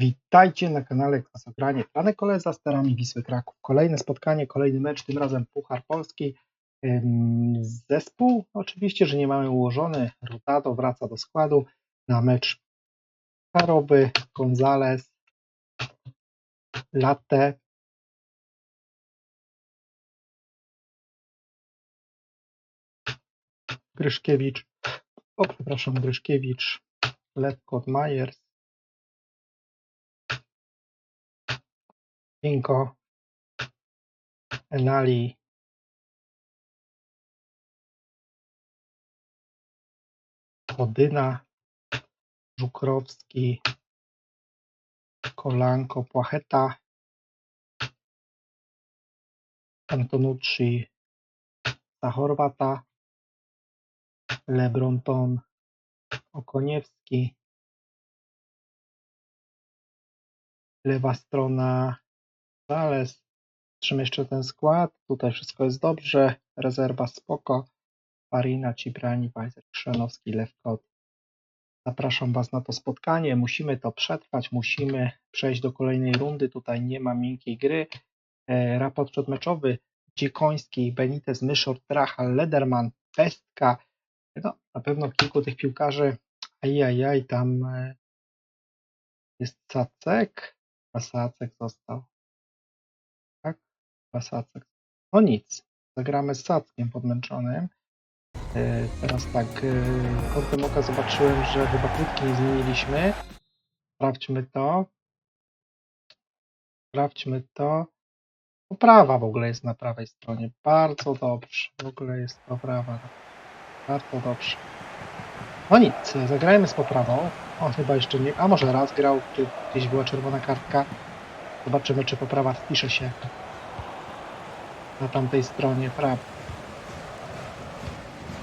Witajcie na kanale Klasogranie. Franek Koleza z terami Wisły Kraków. Kolejne spotkanie, kolejny mecz, tym razem Puchar Polski. Zespół oczywiście, że nie mamy ułożony. Rotado wraca do składu na mecz Karoby, Gonzales, Latte. Gryszkiewicz, o przepraszam, Gryszkiewicz, Letkot, Majers, Pinko, Enali, Chodyna, Żukrowski, Kolanko, Płacheta, Antonucci, Zachorwata, Lebronton, Okoniewski, lewa strona Zales. Patrzymy jeszcze ten skład. Tutaj wszystko jest dobrze. Rezerwa spoko. Farina, Cibrani, Weiser, Krzanowski, Lewkot. Zapraszam Was na to spotkanie. Musimy to przetrwać. Musimy przejść do kolejnej rundy. Tutaj nie ma miękkiej gry. E, raport przedmeczowy. Dziekoński, Benitez, Myszor, Trachal, Lederman, Pestka. No, na pewno kilku tych piłkarzy. Ajajaj, tam e, jest Cacek. A Sacek został. Tak? A Sacek. No nic. Zagramy z Sackiem podmęczonym. E, Teraz tak, e, kątem oka zobaczyłem, że chyba krótki nie zmieniliśmy. Sprawdźmy to. Sprawdźmy to. Poprawa w ogóle jest na prawej stronie. Bardzo dobrze. W ogóle jest poprawa. Bardzo dobrze. No nic, zagrajmy z poprawą. On chyba jeszcze nie. A może raz grał, gdzieś była czerwona kartka. Zobaczymy, czy poprawa wpisze się na tamtej stronie prawej.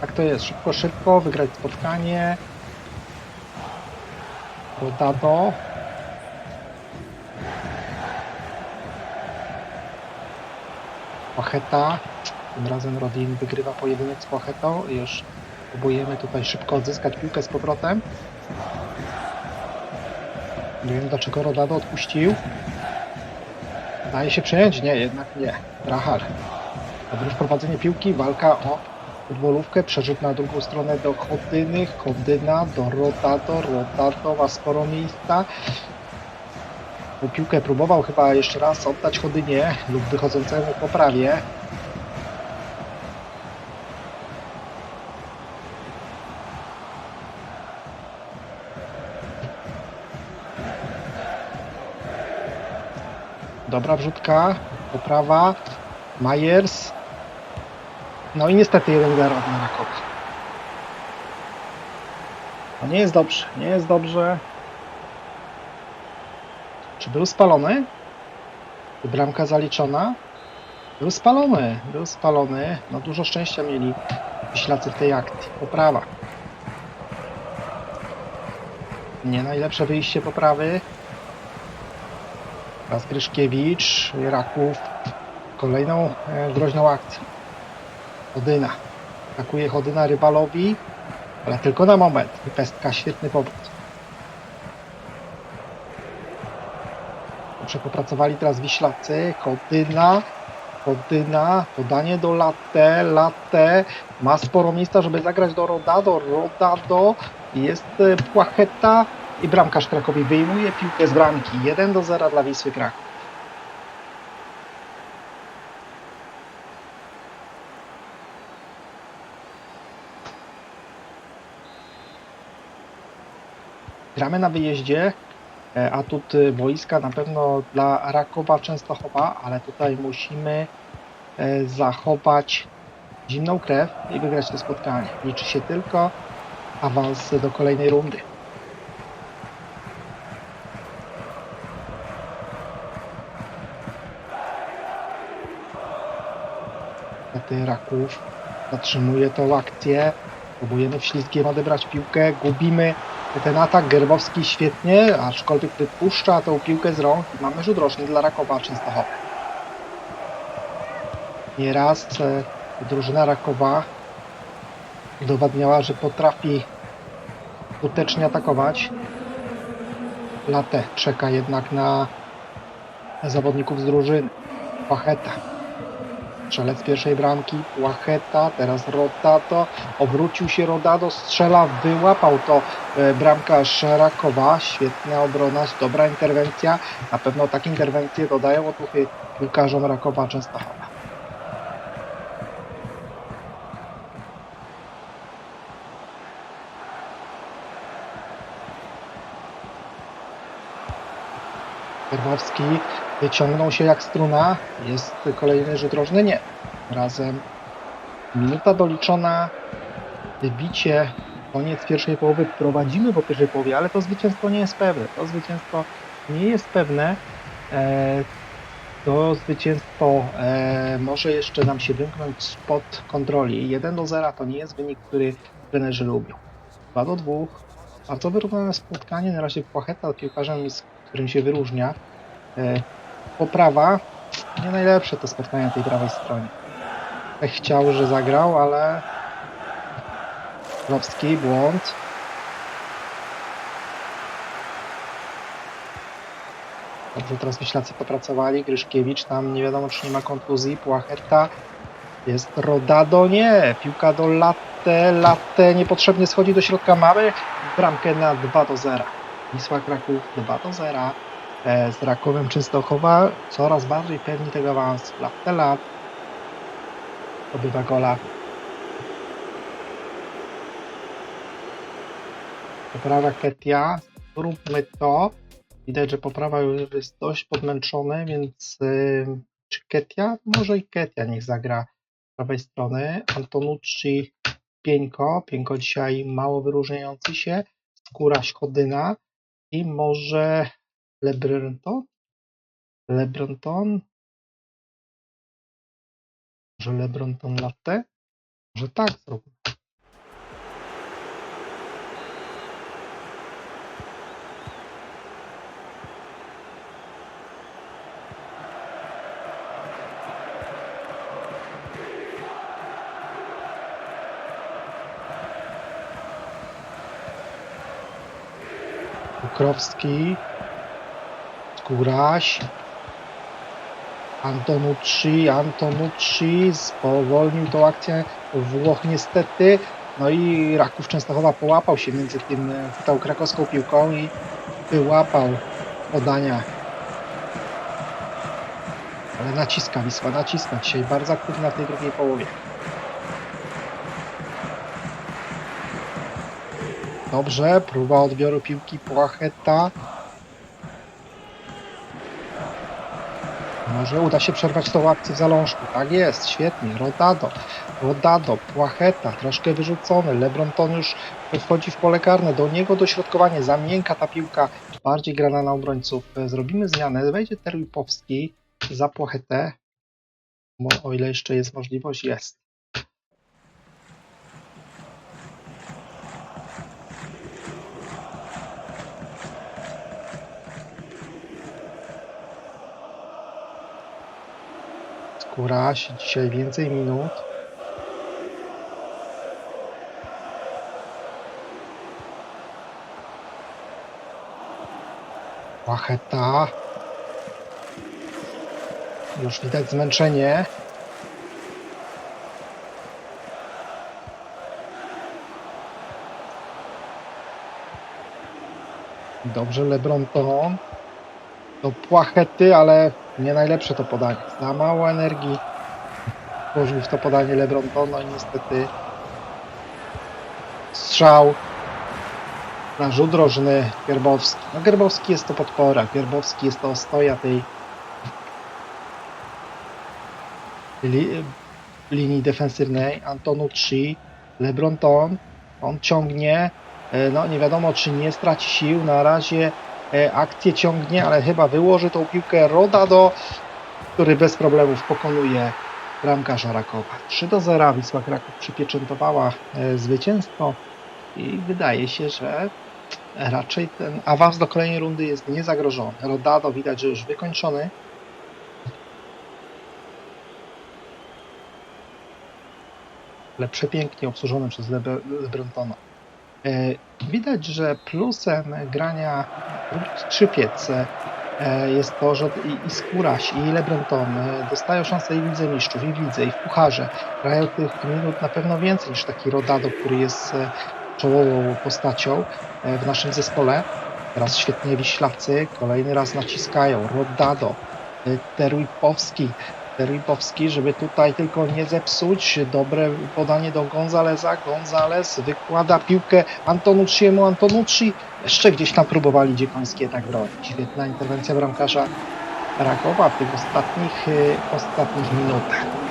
Tak to jest. Szybko, szybko. Wygrać spotkanie. Rodado. Pacheta. Tym razem Rodin wygrywa pojedynek z Pachetą. Już próbujemy tutaj szybko odzyskać piłkę z powrotem. Nie wiem dlaczego Rodado odpuścił. Daje się przejąć? Nie, jednak nie. Rachal. Dobre wprowadzenie piłki, walka o futbolówkę, przerzut na drugą stronę do Chodyny, Chodyna do Rodado, Rodado ma sporo miejsca. Piłkę próbował chyba jeszcze raz oddać Chodynie lub wychodzącemu po prawie. Dobra wrzutka, poprawa, Majers. No i niestety 1-0 od Marakowa. No nie jest dobrze, nie jest dobrze. Czy był spalony? Bramka zaliczona? Był spalony, był spalony. No dużo szczęścia mieli Ślacy w tej akcji. Poprawa. Nie najlepsze wyjście poprawy. Raz Gryszkiewicz, Raków. Kolejną e, groźną akcję. Chodyna. Atakuje Chodyna rywalowi, ale tylko na moment. Pestka, świetny powrót. Dobrze popracowali teraz Wiślacy. Chodyna. Chodyna. Podanie do Latte. Latte ma sporo miejsca, żeby zagrać do Rodado. Rodado. Jest e, Płacheta. I bramkarz Krakowi wyjmuje piłkę z bramki. 1 do 0 dla Wisły Kraków. Gramy na wyjeździe. E, Atut y, boiska na pewno dla Rakowa Częstochowa, ale tutaj musimy e, zachować zimną krew i wygrać to spotkanie. Liczy się tylko awans do kolejnej rundy. Raków zatrzymuje tą akcję. Próbujemy wślizgiem odebrać piłkę, gubimy ten atak. Gerbowski świetnie, aczkolwiek wypuszcza tą piłkę z rąk mamy rzut roczny dla Rakowa Częstochowa. Nieraz e, drużyna Rakowa udowadniała, że potrafi skutecznie atakować. Latę czeka jednak na zawodników z drużyny. Płacheta. Strzelec pierwszej bramki, Płacheta, teraz Rodado, obrócił się Rodado, strzela, wyłapał to e, bramkarz Rakowa, świetna obrona, dobra interwencja, na pewno takie interwencje dodają otuchy piłkarzom Rakowa Częstochowa. Garbowski wyciągnął się jak struna. Jest kolejny rzut rożny? Nie. Razem minuta doliczona. Wybicie. Koniec pierwszej połowy. Prowadzimy po pierwszej połowie, ale to zwycięstwo nie jest pewne. To zwycięstwo nie jest pewne. E, to zwycięstwo e, może jeszcze nam się wymknąć spod kontroli. 1 do 0 to nie jest wynik, który trenerzy lubią. 2 do 2. Bardzo wyrównane spotkanie. Na razie Płacheta piłkarzem, z którym się wyróżnia. E, poprawa. Nie najlepsze te spotkania tej prawej stronie. Chciał, że zagrał, ale Krowski, błąd. Dobrze, teraz myślacy popracowali. Gryszkiewicz tam nie wiadomo, czy nie ma kontuzji. Płacheta. Jest Rodado, nie. Piłka do Latte. Latte niepotrzebnie schodzi do środka. Mamy bramkę na 2 do 0. Wisła Kraków 2 do 0 e, z Rakowem Częstochowa coraz bardziej pewni tego awansu. Latte lat zdobywa gola. Poprawa Ketia. Zróbmy to. Widać, że poprawa już jest dość podmęczony, więc y, czy Ketia? Może i Ketia niech zagra z prawej strony. Antonucci, Pieńko. Pieńko dzisiaj mało wyróżniający się. Skóra Śkodyna. I może Lebronton? Lebronton? Może Lebronton Latte? Może tak zróbmy. Bukrowski, Skóraś, Antonucci, Antonucci spowolnił tą akcję Włoch niestety, no i Raków Częstochowa połapał się między tym, e, tą krakowską piłką i wyłapał podania. Ale naciska Wisła, naciska dzisiaj bardzo aktywna w tej drugiej połowie. Dobrze, próba odbioru piłki Płacheta. Może uda się przerwać tą akcję w zalążku. Tak jest, świetnie. Rodado, Rodado, Płacheta, troszkę wyrzucony. Lebronton już wchodzi w pole karne. Do niego dośrodkowanie, za miękka ta piłka, bardziej grana na obrońców. Zrobimy zmianę. Wejdzie Terujpowski za Płachetę. O ile jeszcze jest możliwość, jest. Skóraś, dzisiaj więcej minut. Łacheta. Już widać zmęczenie. Dobrze, Lebronton. Do Płachety, ale nie najlepsze to podanie. Za mało energii włożył w to podanie Lebronton, no i niestety strzał na rzut rożny Gerbowski. No Gerbowski jest to podpora, Gerbowski jest to ostoja tej li, linii defensywnej. Antonucci, Lebronton, on ciągnie, e, no nie wiadomo czy nie straci sił, na razie akcję ciągnie, ale chyba wyłoży tą piłkę Rodado, który bez problemów pokonuje bramkarza Rakowa. 3 do 0 Wisła Kraków przypieczętowała e, zwycięstwo i wydaje się, że raczej ten awans do kolejnej rundy jest niezagrożony. Rodado widać, że już wykończony. Ale przepięknie obsłużony przez. E, Widać, że plusem grania Skrzypiec e, jest to, że i, i Skóraś, i Lebronton e, dostają szansę i w Lidze Mistrzów, i w Lidze, i w Pucharze. Grają tych minut na pewno więcej niż taki Rodado, który jest e, czołową postacią e, w naszym zespole. Teraz świetnie Wiślacy, kolejny raz naciskają. Rodado, e, Teruipowski, żeby tutaj tylko nie zepsuć. Dobre podanie do Gonzaleza. Gonzalez wykłada piłkę Antonucciemu. Antonucci jeszcze gdzieś tam próbowali Dziekoński jednak bronić. Świetna interwencja bramkarza Rakowa w tych ostatnich, y, ostatnich minutach.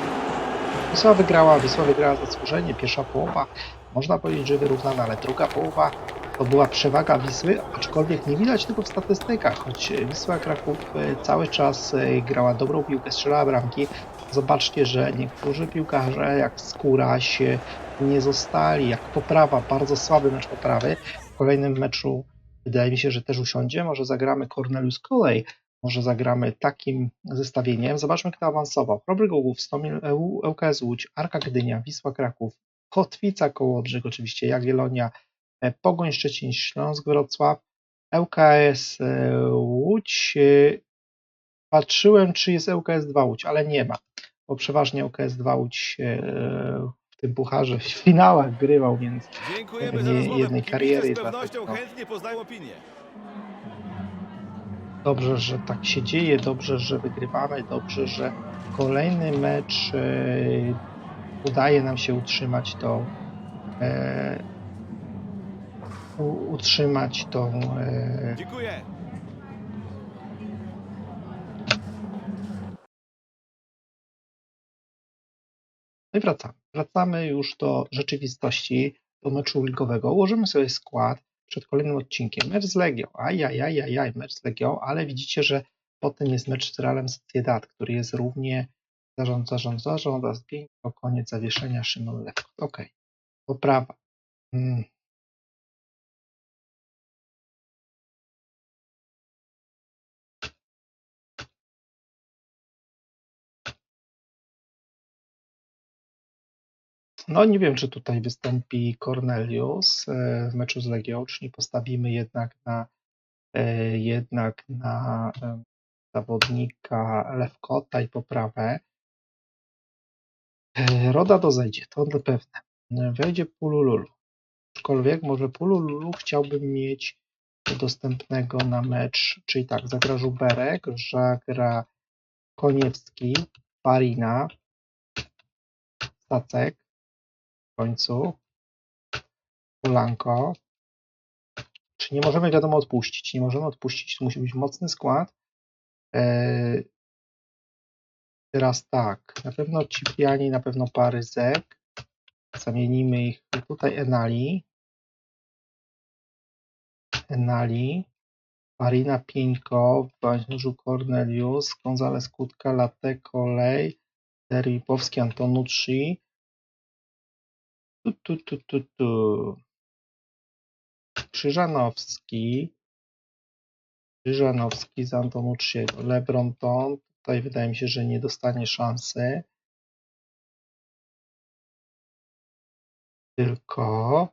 Wisła wygrała, Wisła wygrała zasłużenie. Pierwsza połowa, można powiedzieć, że wyrównana, ale druga połowa to była przewaga Wisły, aczkolwiek nie widać tego w statystykach, choć Wisła Kraków y, cały czas y, grała dobrą piłkę, strzelała bramki. Zobaczcie, że niektórzy piłkarze, jak Skóraś, y, nie zostali, jak Poprawa, bardzo słaby mecz Poprawy. W kolejnym meczu wydaje mi się, że też usiądzie. Może zagramy Cornelius Coley, może zagramy takim zestawieniem. Zobaczmy, kto awansował. Robert Głogów, Stomil, ŁKS Łódź, Arka Gdynia, Wisła Kraków, Kotwica Kołobrzeg, oczywiście Jagiellonia, e, Pogoń Szczecin, Śląsk Wrocław, ŁKS e, Łódź. e, Patrzyłem, czy jest ŁKS 2 Łódź, ale nie ma, bo przeważnie ŁKS 2 Łódź e, w tym pucharze w finałach grywał, więc Dziękujemy nie jednej kariery, Z pewnością dlatego- chętnie poznają opinię. Dobrze, że tak się dzieje, dobrze, że wygrywamy, dobrze, że kolejny mecz e, udaje nam się utrzymać tą e, utrzymać tą e, Dziękuję. No i wracamy. Wracamy już do rzeczywistości, do meczu ligowego. Ułożymy sobie skład przed kolejnym odcinkiem. Mecz z Legią. Ajajajajaj, mecz z Legią, ale widzicie, że potem jest mecz z Realem Sociedad, który jest równie zarząd, zarząd, zarząd, a z pięknego koniec zawieszenia Szymon Lewkot. Ok. Poprawa. Mm. No nie wiem, czy tutaj wystąpi Cornelius e, w meczu z Legią, czy nie postawimy jednak na e, jednak na em, zawodnika Lewkota i poprawę. E, Roda dozejdzie, to na pewne. E, Wejdzie Pulululu. Aczkolwiek może Pulululu chciałbym mieć dostępnego na mecz, czyli tak, zagra Żuberek, zagra Koniewski, Farina, Stacek, końcu, Polanko. Czy nie możemy, wiadomo, odpuścić. Nie możemy odpuścić, to musi być mocny skład. Eee, teraz tak, na pewno Cipriani, na pewno Paryzek. Zamienimy ich tutaj Enali. Enali. Marina Pieńko, Bańżu Cornelius, Gonzales Kutka, Latte Kolej, Deripowski Antonucci. Tu, tu, tu, tu, tu. Krzyżanowski. Krzyżanowski z Antonucciego. Lebronton. Tutaj wydaje mi się, że nie dostanie szansy. Tylko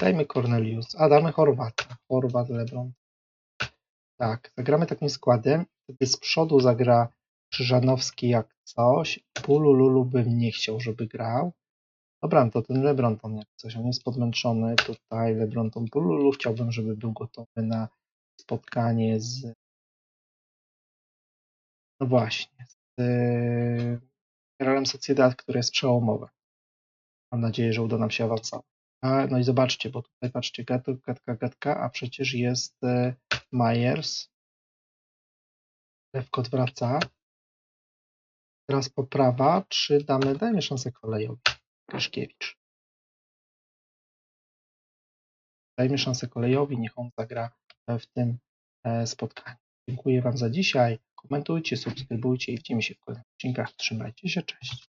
dajmy Cornelius. A damy Chorwata. Chorwat, Lebron. Tak, zagramy takim składem. Wtedy z przodu zagra Krzyżanowski jak coś. Pulululu bym nie chciał, żeby grał. Dobra, no to ten Lebronton jak coś. On jest podmęczony. Tutaj Lebronton Pululu. Chciałbym, żeby był gotowy na spotkanie z no właśnie, z yy, Realem Sociedad, które jest przełomowe. Mam nadzieję, że uda nam się awansować. A, no i zobaczcie, bo tutaj patrzcie, gadka, gadka, gadka, a przecież jest e, Myers. Lewkot wraca. Teraz poprawa. Czy damy, dajmy szansę kolejowi. Kryszkiewicz. Dajmy szansę kolejowi, niech on zagra e, w tym e, spotkaniu. Dziękuję Wam za dzisiaj. Komentujcie, subskrybujcie i widzimy się w kolejnych odcinkach. Trzymajcie się, cześć.